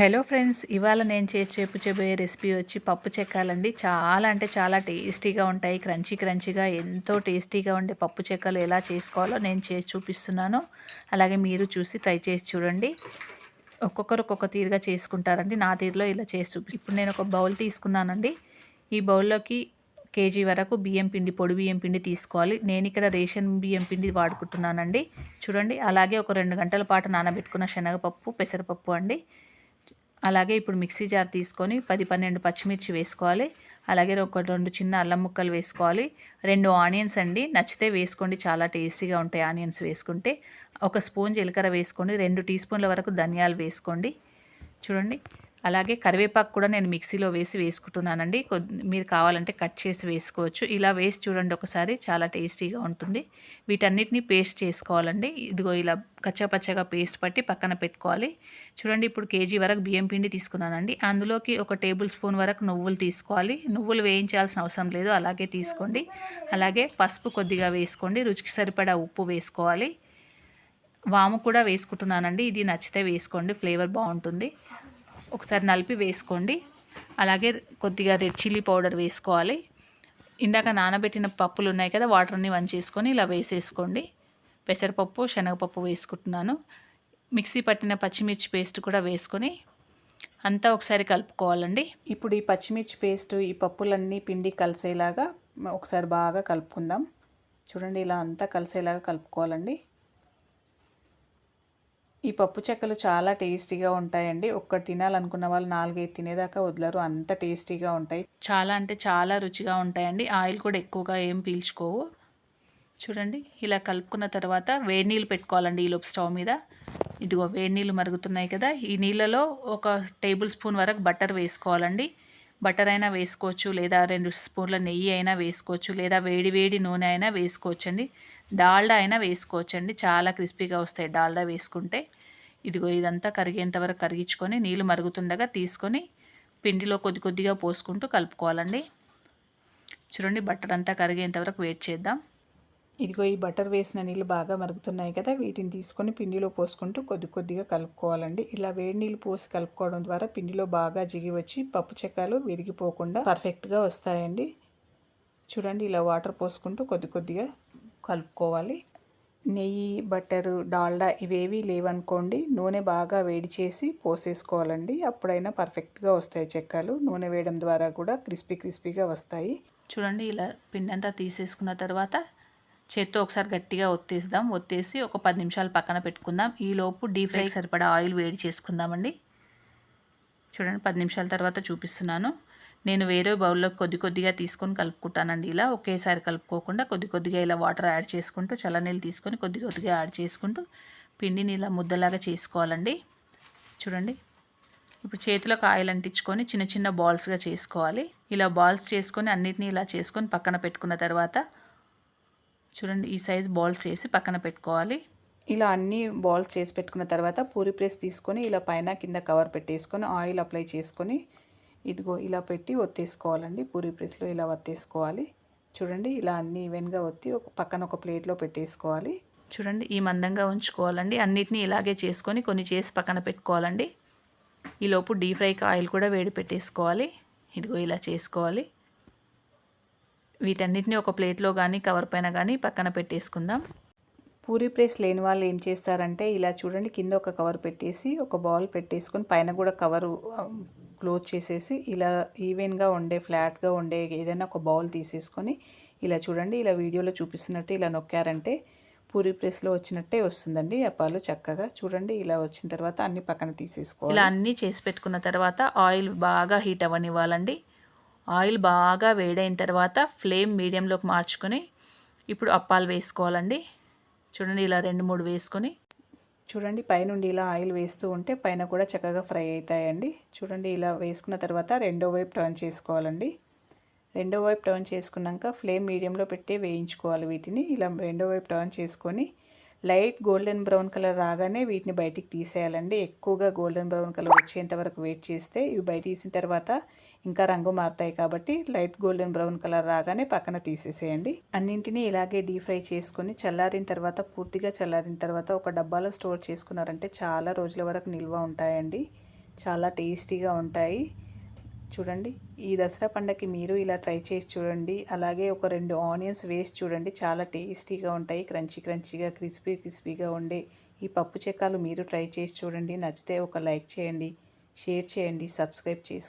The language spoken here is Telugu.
హలో ఫ్రెండ్స్ ఇవాళ నేను చేసి చూపించబోయే రెసిపీ వచ్చి పప్పు చెక్కాలండి. చాలా అంటే చాలా టేస్టీగా ఉంటాయి. క్రంచీ క్రంచీగా ఎంతో టేస్టీగా ఉండే పప్పు చెక్కలు ఎలా చేసుకోవాలో నేను చేసి చూపిస్తున్నాను. అలాగే మీరు చూసి ట్రై చేసి చూడండి. ఒక్కొక్కరు ఒక్కొక్క తీరుగా చేసుకుంటారండి. నా తీరులో ఇలా చేసి చూపి ఇప్పుడు నేను ఒక బౌల్ తీసుకున్నానండి. ఈ బౌల్లోకి కేజీ వరకు బియ్యం పిండి పొడి బియ్యం పిండి తీసుకోవాలి. నేను ఇక్కడ రేషన్ బియ్యం పిండి వాడుకుంటున్నానండి. చూడండి అలాగే ఒక రెండు గంటల పాటు నానబెట్టుకున్న శనగపప్పు పెసరపప్పు అండి. అలాగే ఇప్పుడు మిక్సీ జార్ తీసుకొని పది పన్నెండు పచ్చిమిర్చి వేసుకోవాలి. అలాగే ఒక రెండు చిన్న అల్లం ముక్కలు వేసుకోవాలి. రెండు ఆనియన్స్ అండి. నచ్చితే వేసుకోండి. చాలా టేస్టీగా ఉంటాయి ఆనియన్స్ వేసుకుంటే. ఒక స్పూన్ జీలకర్ర వేసుకోండి. రెండు టీ స్పూన్ల వరకు ధనియాలు వేసుకోండి. చూడండి. అలాగే కరివేపాకు కూడా నేను మిక్సీలో వేసి వేసుకుంటున్నానండి. మీరు కావాలంటే కట్ చేసి వేసుకోవచ్చు. ఇలా వేసి చూడండి ఒకసారి చాలా టేస్టీగా ఉంటుంది. వీటన్నిటిని పేస్ట్ చేసుకోవాలండి. ఇదిగో ఇలా కచ్చాపచ్చగా పేస్ట్ పట్టి పక్కన పెట్టుకోవాలి. చూడండి ఇప్పుడు కేజీ వరకు బియ్యం పిండి తీసుకున్నానండి. అందులోకి ఒక టేబుల్ స్పూన్ వరకు నువ్వులు తీసుకోవాలి. నువ్వులు వేయించాల్సిన అవసరం లేదు అలాగే తీసుకోండి. అలాగే పసుపు కొద్దిగా వేసుకోండి. రుచికి సరిపడా ఉప్పు వేసుకోవాలి. వాము కూడా వేసుకుంటున్నానండి. ఇది నచ్చితే వేసుకోండి ఫ్లేవర్ బాగుంటుంది. ఒకసారి నలిపి వేసుకోండి. అలాగే కొద్దిగా రెడ్ చిల్లీ పౌడర్ వేసుకోవాలి. ఇందాక నానబెట్టిన పప్పులు ఉన్నాయి కదా వాటర్ని వంచేసుకొని ఇలా వేసేసుకోండి. పెసరపప్పు శనగపప్పు వేసుకుంటున్నాను. మిక్సీ పట్టిన పచ్చిమిర్చి పేస్ట్ కూడా వేసుకొని అంతా ఒకసారి కలుపుకోవాలండి. ఇప్పుడు ఈ పచ్చిమిర్చి పేస్ట్ ఈ పప్పులన్నీ పిండి కలిసేలాగా ఒకసారి బాగా కలుపుకుందాం. చూడండి ఇలా అంతా కలిసేలాగా కలుపుకోవాలండి. ఈ పప్పు చెక్కలు చాలా టేస్టీగా ఉంటాయండి. ఒక్కటి తినాలనుకున్న వాళ్ళు నాలుగైదు తినేదాకా వదలరు. అంత టేస్టీగా ఉంటాయి. చాలా అంటే చాలా రుచిగా ఉంటాయండి. ఆయిల్ కూడా ఎక్కువగా ఏం పీల్చుకోవు. చూడండి ఇలా కలుపుకున్న తర్వాత వేడి నీళ్ళు పెట్టుకోవాలండి ఈ లోపు స్టవ్ మీద. ఇదిగో వేడి నీళ్ళు మరుగుతున్నాయి కదా. ఈ నీళ్ళలో ఒక టేబుల్ స్పూన్ వరకు బటర్ వేసుకోవాలండి. బటర్ అయినా వేసుకోవచ్చు లేదా రెండు స్పూన్ల నెయ్యి అయినా వేసుకోవచ్చు లేదా వేడి వేడి నూనె అయినా వేసుకోవచ్చండి. డాల్డా అయినా వేసుకోవచ్చండి. చాలా క్రిస్పీగా వస్తాయి డాల్డా వేసుకుంటే. ఇదిగో ఇదంతా కరిగేంత వరకు కరిగించుకొని నీళ్ళు మరుగుతుండగా తీసుకొని పిండిలో కొద్ది కొద్దిగా పోసుకుంటూ కలుపుకోవాలండి. చూడండి బట్టర్ అంతా కరిగేంత వరకు వెయిట్ చేద్దాం. ఇదిగో ఈ బటర్ వేసిన నీళ్ళు బాగా మరుగుతున్నాయి కదా వీటిని తీసుకొని పిండిలో పోసుకుంటూ కొద్ది కొద్దిగా కలుపుకోవాలండి. ఇలా వేడి నీళ్ళు పోసి కలుపుకోవడం ద్వారా పిండిలో బాగా జిగి వచ్చి పప్పు చెక్కలు విరిగిపోకుండా పర్ఫెక్ట్గా వస్తాయండి. చూడండి ఇలా వాటర్ పోసుకుంటూ కొద్ది కొద్దిగా కలుపుకోవాలి. నెయ్యి బట్టరు డాల్డా ఇవేవి లేవనుకోండి నూనె బాగా వేడి చేసి పోసేసుకోవాలండి. అప్పుడైనా పర్ఫెక్ట్గా వస్తాయి చెక్కలు. నూనె వేయడం ద్వారా కూడా క్రిస్పీ క్రిస్పీగా వస్తాయి. చూడండి ఇలా పిండి అంతా తీసేసుకున్న తర్వాత చేత్తో ఒకసారి గట్టిగా ఒత్తేద్దాం. ఒత్తేసి ఒక పది నిమిషాలు పక్కన పెట్టుకుందాం. ఈలోపు డీప్ ఫ్రై సరిపడా ఆయిల్ వేడి చేసుకుందామండి. చూడండి పది నిమిషాల తర్వాత చూపిస్తున్నాను. నేను వేరే బౌల్లో కొద్ది కొద్దిగా తీసుకొని కలుపుకుంటానండి. ఇలా ఒకేసారి కలుపుకోకుండా కొద్ది కొద్దిగా ఇలా వాటర్ యాడ్ చేసుకుంటూ చల్లనీళ్ళు తీసుకొని కొద్ది కొద్దిగా యాడ్ చేసుకుంటూ పిండిని ఇలా ముద్దలాగా చేసుకోవాలండి. చూడండి. ఇప్పుడు చేతిలోకి ఆయిల్ అంటించుకొని చిన్న చిన్న బాల్స్గా చేసుకోవాలి. ఇలా బాల్స్ చేసుకొని అన్నిటినీ ఇలా చేసుకొని పక్కన పెట్టుకున్న తర్వాత చూడండి ఈ సైజ్ బాల్స్ చేసి పక్కన పెట్టుకోవాలి. ఇలా అన్ని బాల్స్ చేసి పెట్టుకున్న తర్వాత పూరి ప్రెస్ తీసుకొని ఇలా పైన కింద కవర్ పెట్టేసుకొని ఆయిల్ అప్లై చేసుకొని ఇదిగో ఇలా పెట్టి ఒత్తేసుకోవాలండి. పూరి ప్రెస్లో ఇలా ఒత్తేసుకోవాలి. చూడండి ఇలా అన్ని ఈవెన్గా ఒత్తి ఒక పక్కన ఒక ప్లేట్లో పెట్టేసుకోవాలి. చూడండి ఈ మందంగా ఉంచుకోవాలండి. అన్నిటినీ ఇలాగే చేసుకొని కొన్ని చేసి పక్కన పెట్టుకోవాలండి. ఈలోపు డీప్ ఫ్రైకి ఆయిల్ కూడా వేడి పెట్టేసుకోవాలి. ఇదిగో ఇలా చేసుకోవాలి. వీటన్నిటిని ఒక ప్లేట్లో కానీ కవర్ పైన కానీ పక్కన పెట్టేసుకుందాం. పూరి ప్లేస్ లేని వాళ్ళు ఏం చేస్తారంటే ఇలా చూడండి కింద ఒక కవర్ పెట్టేసి ఒక బౌల్ పెట్టేసుకొని పైన కూడా కవరు క్లోజ్ చేసేసి ఇలా ఈవెన్గా ఉండే ఫ్లాట్గా ఉండే ఏదైనా ఒక బౌల్ తీసేసుకొని ఇలా చూడండి ఇలా వీడియోలో చూపిస్తున్నట్టు ఇలా నొక్కారంటే పూరి ప్రెస్లో వచ్చినట్టే వస్తుందండి అప్పాలు చక్కగా. చూడండి ఇలా వచ్చిన తర్వాత అన్ని పక్కన తీసేసుకోవాలి. ఇలా అన్నీ చేసి పెట్టుకున్న తర్వాత ఆయిల్ బాగా హీట్ అవ్వనివ్వాలండి. ఆయిల్ బాగా వేడైన తర్వాత ఫ్లేమ్ మీడియంలోకి మార్చుకొని ఇప్పుడు అప్పాలు వేసుకోవాలండి. చూడండి ఇలా రెండు మూడు వేసుకొని చూడండి పైనుండి ఇలా ఆయిల్ వేస్తూ ఉంటే పైన కూడా చక్కగా ఫ్రై అవుతాయండి. చూడండి ఇలా వేసుకున్న తర్వాత రెండో వైపు టర్న్ చేసుకోవాలండి. రెండో వైపు టర్న్ చేసుకున్నాక ఫ్లేమ్ మీడియంలో పెట్టి వేయించుకోవాలి వీటిని. ఇలా రెండో వైపు టర్న్ చేసుకొని లైట్ గోల్డెన్ బ్రౌన్ కలర్ రాగానే వీటిని బయటికి తీసేయాలండి. ఎక్కువగా గోల్డెన్ బ్రౌన్ కలర్ వచ్చేంత వరకు వెయిట్ చేస్తే ఇవి బయట తీసిన తర్వాత ఇంకా రంగు మారుతాయి కాబట్టి లైట్ గోల్డెన్ బ్రౌన్ కలర్ రాగానే పక్కన తీసేసేయండి. అన్నింటినీ ఇలాగే డీప్ ఫ్రై చేసుకొని చల్లారిన తర్వాత పూర్తిగా చల్లారిన తర్వాత ఒక డబ్బాలో స్టోర్ చేసుకున్నారంటే చాలా రోజుల వరకు నిల్వ ఉంటాయండి. చాలా టేస్టీగా ఉంటాయి. చూడండి. ఈ దసరా పండగకి మీరు ఇలా ట్రై చేసి చూడండి. అలాగే ఒక రెండు ఆనియన్స్ వేసి చూడండి. చాలా టేస్టీగా ఉంటాయి. క్రంచీ క్రంచీగా క్రిస్పీ క్రిస్పీగా ఉండే ఈ పప్పు చెక్కాలు మీరు ట్రై చేసి చూడండి. నచ్చితే ఒక లైక్ చేయండి. షేర్ చేయండి. సబ్స్క్రైబ్ చేసుకోండి.